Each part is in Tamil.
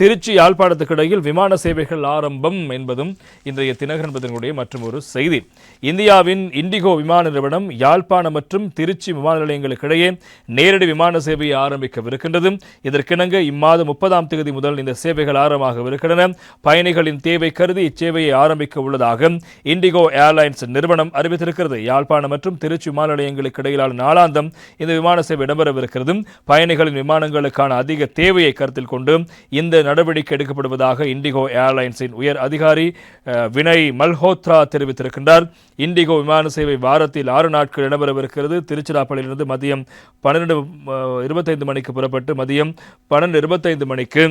திருச்சி யாழ்ப்பாணத்துக்கு இடையில் விமான சேவைகள் ஆரம்பம் என்பதும் இன்றைய தினகரன் என்பதனுடைய மற்றும் ஒரு செய்தி. இந்தியாவின் இண்டிகோ விமான நிறுவனம் யாழ்ப்பாணம் மற்றும் திருச்சி விமான நிலையங்களுக்கு இடையே நேரடி விமான சேவையை ஆரம்பிக்கவிருக்கின்றது. இதற்கிணங்க இம்மாதம் முப்பதாம் தேதி முதல் இந்த சேவைகள் ஆரம்பமாகவிருக்கின்றன. பயணிகளின் தேவை கருதி இச்சேவையை ஆரம்பிக்க உள்ளதாக இண்டிகோ ஏர்லைன்ஸ் நிறுவனம் அறிவித்திருக்கிறது. யாழ்ப்பாணம் மற்றும் திருச்சி விமான நிலையங்களுக்கு இடையிலான நாளாந்தம் இந்த விமான சேவை இடம்பெறவிருக்கிறது. பயணிகளின் விமானங்களுக்கான அதிக தேவையை கருத்தில் கொண்டு இந்த நடவடிக்கை எடுக்கப்படுவதாக இண்டிகோ ஏர்லைன்ஸின் உயர் அதிகாரி வினய் மல்ஹோத்ரா தெரிவித்திருக்கின்றார். இண்டிகோ விமான சேவை வாரத்தில் ஆறு நாட்கள் இடம்பெறவிருக்கிறது. திருச்சிராப்பள்ளியிலிருந்து மதியம் பன்னிரெண்டு இருபத்தைந்து மணிக்கு புறப்பட்டு மதியம் பன்னெண்டு இருபத்தைந்து மணிக்கு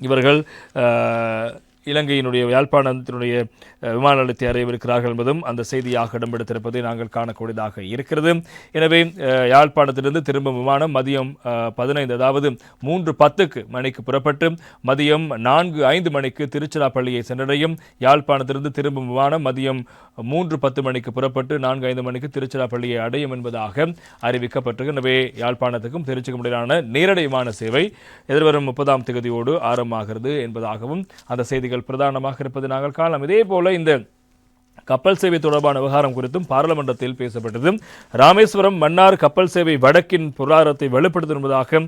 இவர்கள் இலங்கையினுடைய யாழ்ப்பாணத்தினுடைய விமான நிலையத்தை அறிவிருக்கிறார்கள் என்பதும் அந்த செய்தியாக இடம்பெடுத்திருப்பதை நாங்கள் காணக்கூடியதாக இருக்கிறது. எனவே யாழ்ப்பாணத்திலிருந்து திரும்பும் விமானம் மதியம் பதினைந்து அதாவது மூன்று பத்துக்கு மணிக்கு புறப்பட்டு மதியம் நான்கு ஐந்து மணிக்கு திருச்சிராப்பள்ளியை சென்றடையும். யாழ்ப்பாணத்திலிருந்து திரும்பும் விமானம் மதியம் மூன்று பத்து மணிக்கு புறப்பட்டு நான்கு ஐந்து மணிக்கு திருச்சிராப்பள்ளியை அடையும் என்பதாக அறிவிக்கப்பட்டிருக்கு. எனவே யாழ்ப்பாணத்துக்கும் திருச்சிக்கும் இடையிலான நேரடி விமான சேவை எதிர்வரும் முப்பதாம் தேதியோடு ஆரம்பமாகிறது என்பதாகவும் அந்த செய்திகள் பிரதானமாக இருப்பது நாங்கள் காணலாம். இதே போல இந்த கப்பல் சேவை தொடர்பான விவகாரம் குறித்தும் பாராளுமன்றத்தில் பேசப்பட்டது. ராமேஸ்வரம் மன்னார் கப்பல் சேவை வடக்கின் பொருளாதாரத்தை வலுப்படுத்தும் என்பதாக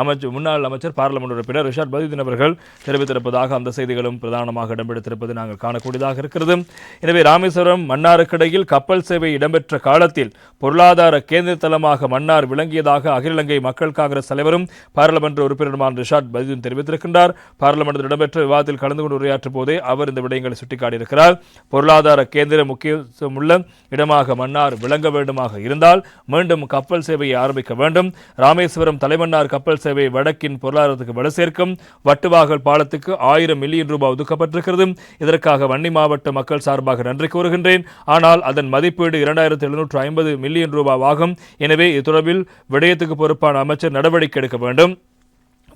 அமைச்சர் முன்னாள் அமைச்சர் பாராளுமன்ற உறுப்பினர் ரிஷாட் பதிதீன் அவர்கள் தெரிவித்திருப்பதாக அந்த செய்திகளும் பிரதானமாக இடம்பெடுத்திருப்பது நாங்கள் காணக்கூடியதாக இருக்கிறது. எனவே ராமேஸ்வரம் மன்னாருக்கிடையில் கப்பல் சேவை இடம்பெற்ற காலத்தில் பொருளாதார கேந்திர தளமாக மன்னார் விளங்கியதாக அகில இலங்கை மக்கள் காங்கிரஸ் தலைவரும் பாராளுமன்ற உறுப்பினருமான ரிஷாட் பதிதீன் தெரிவித்திருக்கின்றார். பாராளுமன்றத்தில் இடம்பெற்ற விவாதத்தில் கலந்து கொண்டு உரையாற்றும் போதே அவர் இந்த விடயங்களை சுட்டிக்காட்டியிருக்கிறார். பொருளாதார கேந்திர முக்கியத்துவமுள்ள இடமாக மன்னார் விளங்க வேண்டுமாக இருந்தால் மீண்டும் கப்பல் சேவையை ஆரம்பிக்க வேண்டும். ராமேஸ்வரம் தலைமன்னார் கப்பல் சேவை வடக்கின் பொருளாதாரத்துக்கு வலு சேர்க்கும். வட்டுவாகல் பாலத்துக்கு ஆயிரம் மில்லியன் ரூபாய் ஒதுக்கப்பட்டிருக்கிறது. இதற்காக வன்னி மாவட்ட மக்கள் சார்பாக நன்றி கூறுகின்றேன். ஆனால் அதன் மதிப்பீடு இரண்டாயிரத்தி எழுநூற்று ஐம்பது மில்லியன் ரூபாய் ஆகும். எனவே இது தொடர்பில் விடயத்துக்கு பொறுப்பான அமைச்சர் நடவடிக்கை எடுக்க வேண்டும்.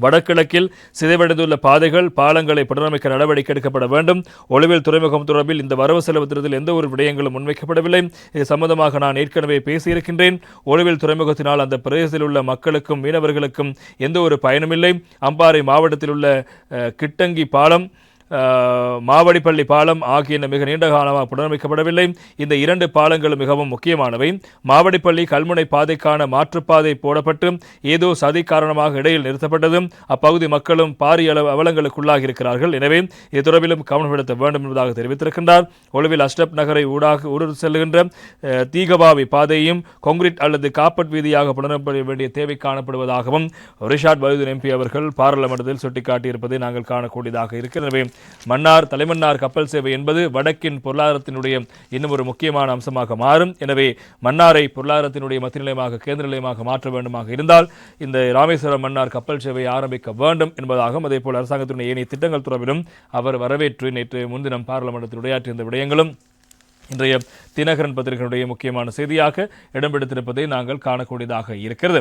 வடகிழக்கில் சிதைவடைந்துள்ள பாதைகள் பாலங்களை புனரமைக்க நடவடிக்கை எடுக்கப்பட வேண்டும். ஒளிவில் துறைமுகம் தொடர்பில் இந்த வரவு செலவு திட்டத்தில் எந்த ஒரு விடயங்களும் முன்வைக்கப்படவில்லை. இது சம்பந்தமாக நான் ஏற்கனவே பேசியிருக்கின்றேன். ஒளிவில் துறைமுகத்தினால் அந்த பிரதேசத்தில் உள்ள மக்களுக்கும் மீனவர்களுக்கும் எந்த ஒரு பயனுமில்லை. அம்பாறை மாவட்டத்தில் உள்ள கிட்டங்கி பாலம் மாவடிப்பள்ளி பாலம் ஆகியன மிக நீண்ட காலமாக புனரமைக்கப்படவில்லை. இந்த இரண்டு பாலங்களும் மிகவும் முக்கியமானவை. மாவடிப்பள்ளி கல்முனை பாதைக்கான மாற்றுப்பாதை போடப்பட்டு ஏதோ சதி காரணமாக இடையில் நிறுத்தப்பட்டதும் அப்பகுதி மக்களும் பாரிய அளவு அவலங்களுக்குள்ளாகி இருக்கிறார்கள். எனவே இது தொடர்பிலும் கவனம் செலுத்த வேண்டும் என்பதாக தெரிவித்திருக்கின்றார். ஒளிவில் அஷ்டப் நகரை ஊடாக ஊடுருவி செல்கின்ற தீகபாவி பாதையும் கொங்கிரீட் அல்லது காப்பட் வீதியாக புனரப்பட வேண்டிய தேவை காணப்படுவதாகவும் ரிஷாட் பயுதீன் எம்பி அவர்கள் பாராளுமன்றத்தில் சுட்டிக்காட்டியிருப்பதை நாங்கள் காணக்கூடியதாக இருக்கிறது. எனவே மன்னார் தலைமன்னார் கப்பல் சேவை என்பது வடக்கின் பொருளாதாரத்தினுடைய இன்னும் ஒரு முக்கியமான அம்சமாக மாறும். எனவே மன்னாரை பொருளாதாரத்தினுடைய மத்திய நிலையமாக கேந்திர நிலையமாக மாற்ற வேண்டுமாக இருந்தால் இந்த ராமேஸ்வரம் மன்னார் கப்பல் சேவை ஆரம்பிக்க வேண்டும் என்பதாகவும் அதேபோல் அரசாங்கத்தினுடைய ஏனைய திட்டங்கள் தொடர்பிலும் அவர் வரவேற்று நேற்று முன்தினம் பாராளுமன்றத்தில் உரையாற்றிய இந்த விடயங்களும் இன்றைய தினகரன் பத்திரிகையினுடைய முக்கியமான செய்தியாக இடம்பெடுத்திருப்பதை நாங்கள் காணக்கூடியதாக இருக்கிறது.